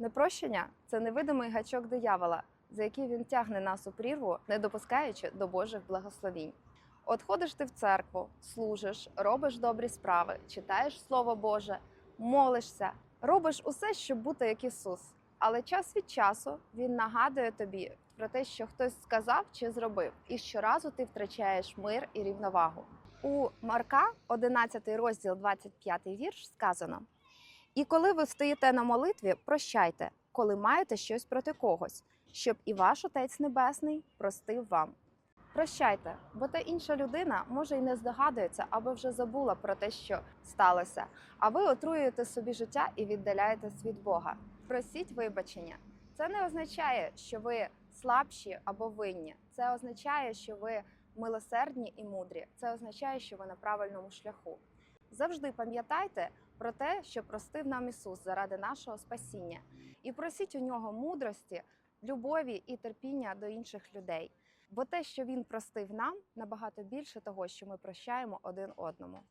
Непрощення це невидимий гачок диявола, за який він тягне нас у прірву, не допускаючи до Божих благословінь. От ходиш ти в церкву, служиш, робиш добрі справи, читаєш Слово Боже, молишся, робиш усе, щоб бути як Ісус. Але час від часу Він нагадує тобі про те, що хтось сказав чи зробив, і щоразу ти втрачаєш мир і рівновагу. У Марка, 11 розділ, 25 вірш, сказано: І коли ви стоїте на молитві, прощайте, коли маєте щось проти когось, щоб і ваш Отець Небесний простив вам. Прощайте, бо та інша людина може й не здогадується або вже забула про те, що сталося. А ви отруюєте собі життя і віддаляєтесь від Бога. Просіть вибачення. Це не означає, що ви слабші або винні. Це означає, що ви милосердні і мудрі. Це означає, що ви на правильному шляху. Завжди пам'ятайте про те, що простив нам Ісус заради нашого спасіння, і просіть у нього мудрості, любові і терпіння до інших людей. Бо те, що він простив нам, набагато більше того, що ми прощаємо один одному.